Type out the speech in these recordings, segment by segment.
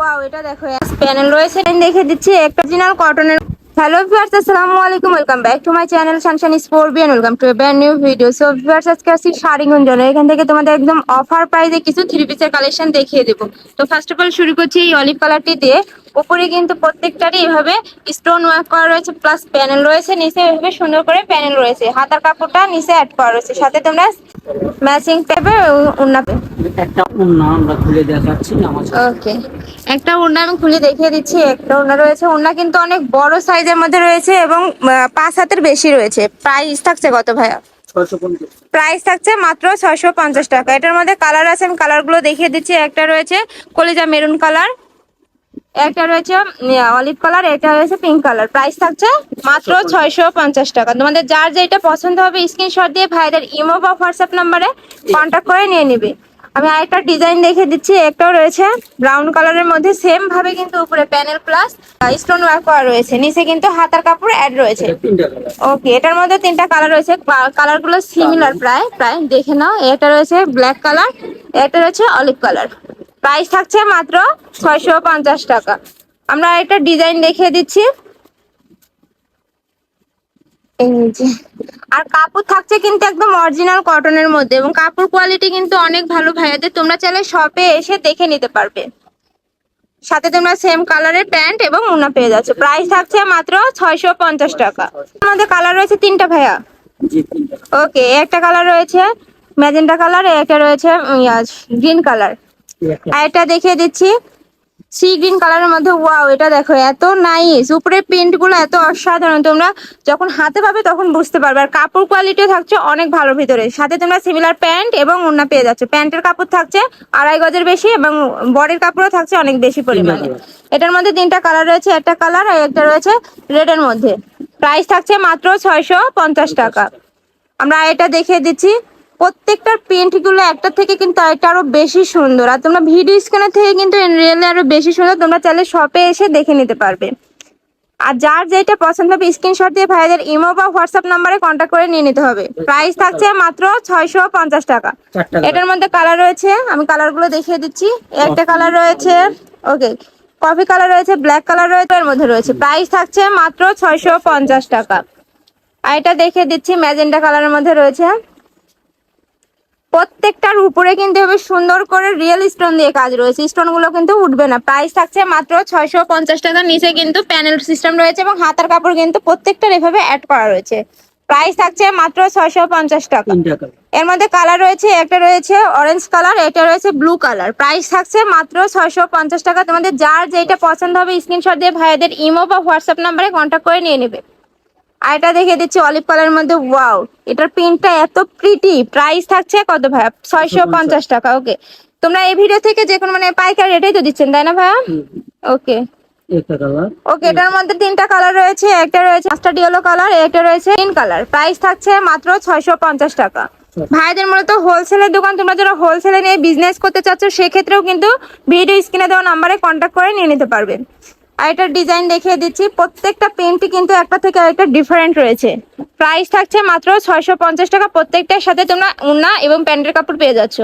Wow এটা দেখো panel রয়েছে। দেখে দিচ্ছি একটা অরিজিনাল কটনের হ্যালো ভিউয়ার্স আসসালামু আলাইকুম welcome back to my channel সানশান sport Beant welcome to brand new video so viewers আজকে আসছি শাড়িগঞ্জনে। এখান থেকে তোমাদের একদম অফার প্রাইসে কিছু থ্রি পিসের কালেকশন দেখিয়ে দেবো। তো ফার্স্ট অফ অল শুরু করছি এই অলিভ কালারটি দিয়ে। উপরে কিন্তু প্রত্যেকটারই এভাবে স্টোন ওয়ার্ক করা রয়েছে প্লাস প্যানেল রয়েছে, নিচে এভাবে সুন্দর করে প্যানেল রয়েছে। হাতার কাপড়টা নিচে অ্যাড করা রয়েছে। সাথে তোমরা ম্যাচিং পেবে উন্না একটা উন্না আমরা খুলে দেখাচ্ছি। ওকে একটা ওড়না আমি খুলে দেখিয়ে দিচ্ছি একটা ওড়না রয়েছে। ওড়না কিন্তু অনেক বড় সাইজের মধ্যে রয়েছে এবং পাঁচ হাতের বেশি রয়েছে। প্রাইস থাকছে কত ভাইয়া? প্রাইস থাকছে মাত্র ছয়শো পঞ্চাশ টাকা। এটার মধ্যে কালার আছে আমি কালারগুলো দেখিয়ে দিচ্ছি। একটা রয়েছে কলিজা মেরুন কালার একটা রয়েছে অলিভ কালার এটা রয়েছে পিঙ্ক কালার প্রাইস থাকছে মাত্র ছয়শো পঞ্চাশ। টাকা। তোমাদের যার যেটা পছন্দ হবে স্ক্রিনশট দিয়ে ভাইদের ইমো বা হোয়াটসঅ্যাপ নাম্বারে কন্ট্যাক্ট করে নিয়ে নিবে। আমি আরেকটা ডিজাইন দেখে দিচ্ছি একটাও রয়েছে ব্রাউন কালারের মধ্যে সেম ভাবে কিন্তু উপরে প্যানেল প্লাস স্টোন ওয়ার্ক করা রয়েছে। নিচে কিন্তু হাতার কাপড় অ্যাড রয়েছে। ওকে এটার মধ্যে তিনটা কালার রয়েছে। কালারগুলো সিমিলার প্রায় প্রায় দেখে নাও। এটা রয়েছে ব্ল্যাক কালার এটা রয়েছে অলিভ কালার প্রাইস থাকছে মাত্র ছয়শো পঞ্চাশ টাকা। আমরা একটা ডিজাইন দেখিয়ে দিচ্ছি। এই যে। আর কাপড় থাকছে কিন্তু একদম অরিজিনাল কটনের মধ্যে এবং কাপড় কোয়ালিটি কিন্তু অনেক ভালো ভাইয়াদের। তোমরা চাইলে শপে এসে দেখে নিতে পারবে। সাথে তোমরা সেম কালারের প্যান্ট এবং উনা পেয়ে যাচ্ছ। প্রাইস থাকছে মাত্র ছয়শো পঞ্চাশ টাকা। আমাদের কালার রয়েছে তিনটা ভাইয়া। ওকে একটা কালার রয়েছে ম্যাজেন্টা কালার একটা রয়েছে গ্রিন কালার আর এটা দেখিয়ে দিচ্ছি। সি গ্রিন কালারের মধ্যে ওয়াও এটা দেখো এত নাইস। উপরের প্রিন্টগুলো এত অসাধারণ। তোমরা যখন হাতে পাবে তখন বুঝতে পারবে। আর কাপড় কোয়ালিটি থাকছে অনেক ভালো ভিতরে। সাথে তোমরা সিমিলার প্যান্ট এবং ওড়না পেয়ে যাচ্ছ। প্যান্টের কাপড় থাকছে আড়াই গজের বেশি এবং বডির কাপড়ও থাকছে অনেক বেশি পরিমাণে। এটার মধ্যে তিনটা কালার রয়েছে একটা কালার আর একটা রয়েছে রেড এর মধ্যে। প্রাইস থাকছে মাত্র ছয়শো পঞ্চাশ টাকা। আমরা এটা দেখিয়ে দিচ্ছি। প্রত্যেকটার প্রিন্টগুলো একটা থেকে কিন্তু আরেকটা আরও বেশি সুন্দর। আর তোমরা ভিডিও স্ক্রিনের থেকে কিন্তু রিয়েলি আরও বেশি সুন্দর তোমরা চাইলে শপে এসে দেখে নিতে পারবে। আর যার যেটা পছন্দ হবে স্ক্রিনশট দিয়ে ভাইদের ইমো বা হোয়াটসঅ্যাপ নাম্বারে কন্ট্যাক্ট করে নিয়ে নিতে হবে। প্রাইস থাকছে মাত্র ছয়শো পঞ্চাশ টাকা। এটার মধ্যে কালার রয়েছে আমি কালারগুলো দেখিয়ে দিচ্ছি। একটা কালার রয়েছে ওকে কফি কালার রয়েছে ব্ল্যাক কালার রয়েছে এর মধ্যে রয়েছে। প্রাইস থাকছে মাত্র ছয়শো পঞ্চাশ টাকা। আর এটা দেখিয়ে দিচ্ছি ম্যাজেন্টা কালারের মধ্যে রয়েছে। প্রত্যেকটার উপরে কিন্তু এভাবে সুন্দর করে রিয়েল স্টোন দিয়ে কাজ রয়েছে। স্টোনগুলো কিন্তু উঠবে না। প্রাইস থাকছে মাত্র ছয়শো পঞ্চাশ টাকার নিচে কিন্তু প্যানেল সিস্টেম রয়েছে এবং হাতার কাপড় কিন্তু প্রত্যেকটার এভাবে অ্যাড করা রয়েছে। প্রাইস থাকছে মাত্র ছয়শো পঞ্চাশ টাকা। এর মধ্যে কালার রয়েছে একটা রয়েছে অরেঞ্জ কালার এটা রয়েছে ব্লু কালার প্রাইস থাকছে মাত্র ছয়শো পঞ্চাশ টাকা। তোমাদের যার যেটা পছন্দ হবে স্ক্রিনশট দিয়ে ভাইদের ইমো বা হোয়াটসঅ্যাপ নাম্বারে কন্ট্যাক্ট করে নিয়ে নেবে। আর এটা দেখে দিচ্ছি অলিভ কালারের মধ্যে ওয়াও। এটার প্রিন্টটা এত প্রিটি প্রাইস থাকছে কত ভাইয়া? ছয়শো পঞ্চাশ। টাকা ওকে তোমরা এই ভিডিও থেকে যে কোনো মানে পাইকার রেটেই তো দিচ্ছেন তাই না ভাইয়া? ওকে ওকে এটার মধ্যে তিনটা কালার রয়েছে একটা রয়েছে মাস্টার্ড ইয়েলো কালার একটা রয়েছে গ্রিন কালার প্রাইস থাকছে মাত্র ছয়শো পঞ্চাশ টাকা। ভাইদের মূলত হোলসেলের দোকান তোমরা যারা হোলসেলে নিয়ে বিজনেস করতে চাচ্ছ সেক্ষেত্রেও কিন্তু ভিডিও স্ক্রিনে দেওয়া নাম্বারে কন্ট্যাক্ট করে নিয়ে নিতে পারবে। আর এটার ডিজাইন দেখিয়ে দিচ্ছি। প্রত্যেকটা পেন্টই কিন্তু একটা থেকে আরেকটা ডিফারেন্ট রয়েছে। প্রাইস থাকছে মাত্র ছয়শো পঞ্চাশ টাকা। প্রত্যেকটার সাথে তোমরা উন্না এবং প্যান্টের কাপড় পেয়ে যাচ্ছ।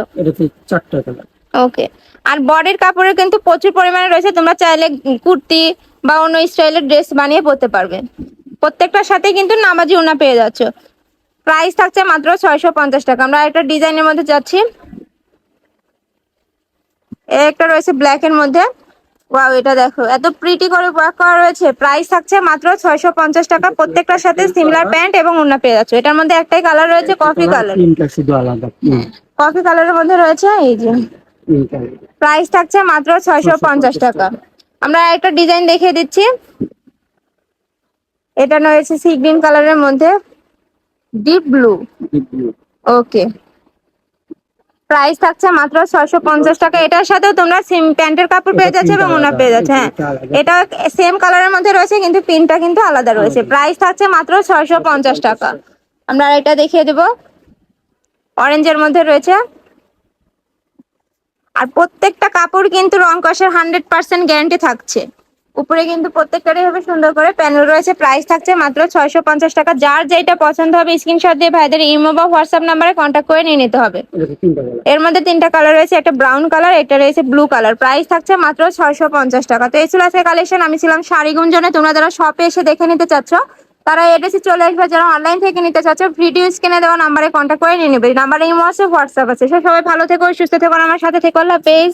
ওকে। আর বডির কাপড়ের কিন্তু প্রচুর পরিমাণে রয়েছে। তোমরা চাইলে কুর্তি বা অন্য স্টাইলের ড্রেস বানিয়ে পরতে পারবে। প্রত্যেকটার সাথে কিন্তু নামাজি ওনা পেয়ে যাচ্ছ। প্রাইস থাকছে মাত্র ছয়শো পঞ্চাশ টাকা। আমরা একটা ডিজাইনের মধ্যে যাচ্ছি। এ একটা রয়েছে ব্ল্যাক এর মধ্যে। ওয়াও এটা দেখো। এত প্রিটি করে ওয়ার্ক করা রয়েছে। প্রাইস থাকছে মাত্র ছয়শো পঞ্চাশ টাকা। প্রত্যেকটার সাথে সিমিলার প্যান্ট এবং ওনা পেয়ে যাচ্ছ। এটার মধ্যে একটাই কালার রয়েছে কফি কালার তিনটা শুধু আলাদা কফি কালারের মধ্যে রয়েছে এই যে। প্রাইস থাকছে মাত্র ছয়শো পঞ্চাশ টাকা। আমরা একটা ডিজাইন দেখিয়ে দিচ্ছি। এটা রয়েছে সি গ্রিন কালারের মধ্যে। ডিপ ব্লু ওকে প্রাইস থাকছে মাত্র ছয়শো পঞ্চাশ টাকা। এটার সাথেও তোমরা সিম প্যান্টের কাপড় পেয়ে যাচ্ছে এবং ওনা পেয়ে যাচ্ছে। হ্যাঁ এটা সেম কালারের মধ্যে রয়েছে কিন্তু প্রিন্টটা কিন্তু আলাদা রয়েছে। প্রাইস থাকছে মাত্র ছয়শো পঞ্চাশ টাকা। আমরা এটা দেখিয়ে দেবো। অরেঞ্জের মধ্যে রয়েছে। আর প্রত্যেকটা কাপড় কিন্তু রং কষের হান্ড্রেড পার্সেন্ট গ্যারান্টি থাকছে। উপরে কিন্তু প্রত্যেকটারই হবে সুন্দর করে প্যানেল রয়েছে। প্রাইস থাকছে মাত্র ছয়শো পঞ্চাশ টাকা। যার যেটা পছন্দ হবে স্ক্রিনশট দিয়ে ভাইদের ইমো বা হোয়াটসঅ্যাপ নাম্বারে কন্ট্যাক্ট করে নিয়ে নিতে হবে। এর মধ্যে তিনটা কালার রয়েছে একটা ব্রাউন কালার একটা রয়েছে ব্লু কালার প্রাইস থাকছে মাত্র ছয়শো পঞ্চাশ টাকা। তো এই ছিল আজকে কালেকশন আমি ছিলাম শাড়ি গুঞ্জনে তোমরা যারা শপে এসে দেখে নিতে চাচ্ছ তারা এড্রেসে চলে আসবে। যারা অনলাইন থেকে নিতে চাচ্ছ ভিডিও স্ক্রিনে দেওয়া নাম্বারে কন্ট্যাক্ট করে নিয়ে নেবে। নাম্বারে ইমো আছে হোয়াটসঅ্যাপ আছে। সবাই ভালো থেকো সুস্থ থেকো আমার সাথে থেকো। আল্লাহ হাফেজ।